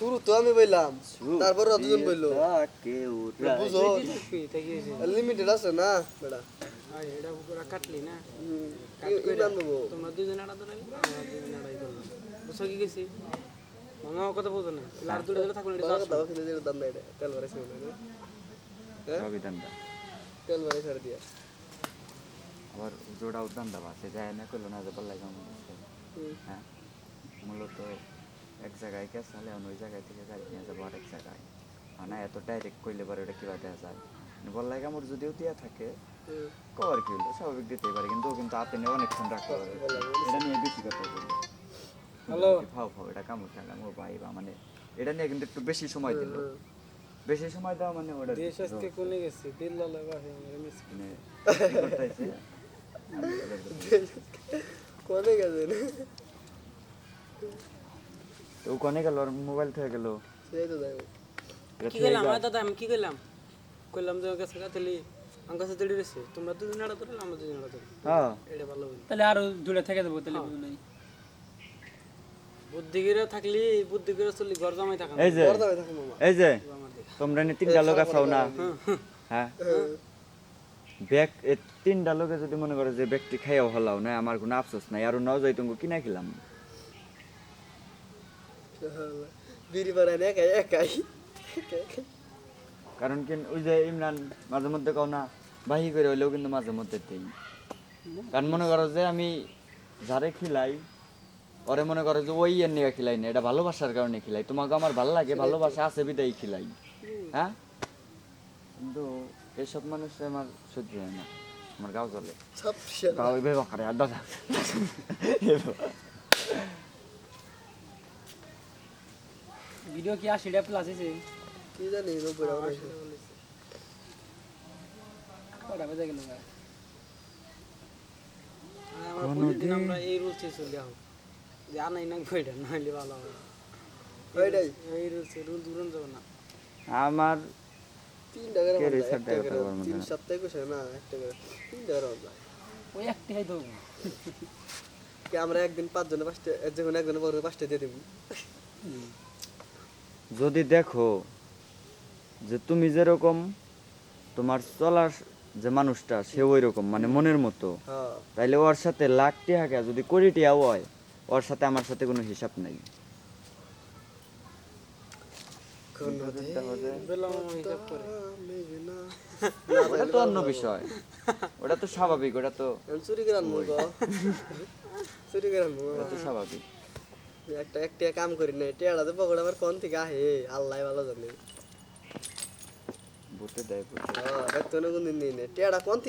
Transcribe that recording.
শুরু তো আমি বললাম তারপর দুজন বলল। বুঝো লিমিটেড আছে না? পুরো কাটলি না? তোমরা দুজন আড়া কি গেছি মামা কথা বলতো না। আর দুটো তেল ভরে দান্দা তেল ভরে ছেড়ে দিয়া। আবার জোড়াও দান্দা বাসে যায় না করল না যে পাল্লাই কেমন হ্যাঁ মূলত এক জায়গায় গ্যাস হলে ওই জায়গায় থেকে গাড়ি নিয়ে যাব আরেক জায়গায়। মানে এত ডাইরেক্ট করলে পারে ওটা কিবা দেওয়া যায়? বললাই কামড় যদিও দিয়া থাকে। কবার কি হলো স্বাভাবিক দিতেই পারে কিন্তু কিন্তু হাতে নিয়ে অনেকক্ষণ রাখতে পারে। এটা নিয়ে বেশি কথা বলবে হ্যালো? ফাও এটা কামড় খেলাম ও ভাই বা মানে এটা নিয়ে কিন্তু একটু বেশি সময় দিল। বেশি সময় দেওয়া মানে ওটা দেশ আজকে কোনে গেছে? দিল লালা বাসে মিস কোনে গেছে তো কনে গেল? ওর মোবাইল থেকে গেল। সেই তো যাই কি করলাম আমার দাদা আমি কি করলাম করলাম যে ওর কাছে তাহলে আমার কাছে দেড়ি রয়েছে। তোমরা দুজন আড়া ধরে আমরা দুজন আড়া ধরে? হ্যাঁ এটা ভালো তাহলে আরও দূরে থেকে দেবো তাহলে নাই। বুদ্ধিগিরা থাকলি বুদ্ধিগিরা চললি ঘর জমাই থাকা এই যে দামে থাকো মামা এই যে তোমরা নি তিনটা লোক আছো না? হ্যাঁ। ব্যাগ এ তিনটা লোকে যদি মনে করে যে ব্যক্তি খাইয়াও হলাও না আমার কোনো আফসোস নাই আর নাও যাই তুমি কিনা খেলাম? কারণ কি ওই যে ইমরান মাঝে মধ্যে কও না বাহি করে হইলেও কিন্তু মাঝে মধ্যে দেই। কারণ মনে করো যে আমি যারে খিলাই ওরে মনে করো যে ওই এর নিয়ে খিলাই না এটা ভালোবাসার কারণে খিলাই। তোমাকে আমার ভালো লাগে ভালোবাসা আছে বিদায় খিলাই। হ্যাঁ? কিন্তু এসব মানুষ আমার সহ্য হয় না। আমার গাও চলে সব গাও ওই ভেবে করে আড্ডা ভিডিও কি আশিটা প্লাস আছে কি জানি। কটা বাজে গেল আমরা প্রতিদিন আমরা এই রুলসে চলে যাও যে আনাই না বইটা নাহলে ভালো হবে। এই রুলসে রুল দূরন যাবে না। আমার তিন টাকার তিন সপ্তাহে না এক তিন টাকার ওই আমরা একদিন পাঁচজনে পাঁচটা যখন একজনে বড় পাঁচটা দিয়ে দেবো। যদি দেখো যে তুমি যেরকম তোমার চলার যে মানুষটা সে ওই রকম মানে মনের মতো। হ্যাঁ। তাইলে ওর সাথে লাখ টাকা যদি কোটি টাকা হয় ওর সাথে আমার সাথে কোনো হিসাব নাই কোন বেলাম হিসাব করে না ওটা তো অন্য বিষয়। ওটা তো স্বাভাবিক ওটা তো চুরি করে চুরি করে ওটা তো স্বাভাবিক। একটা একটা কাম করি না টেড়া তো পকড় আবার কোন থেকে আহে? আল্লাহ ভালো জানে। বুঝতে দেয় বুঝতে দেখতে কোন দিন নেই টেড়া কোন থেকে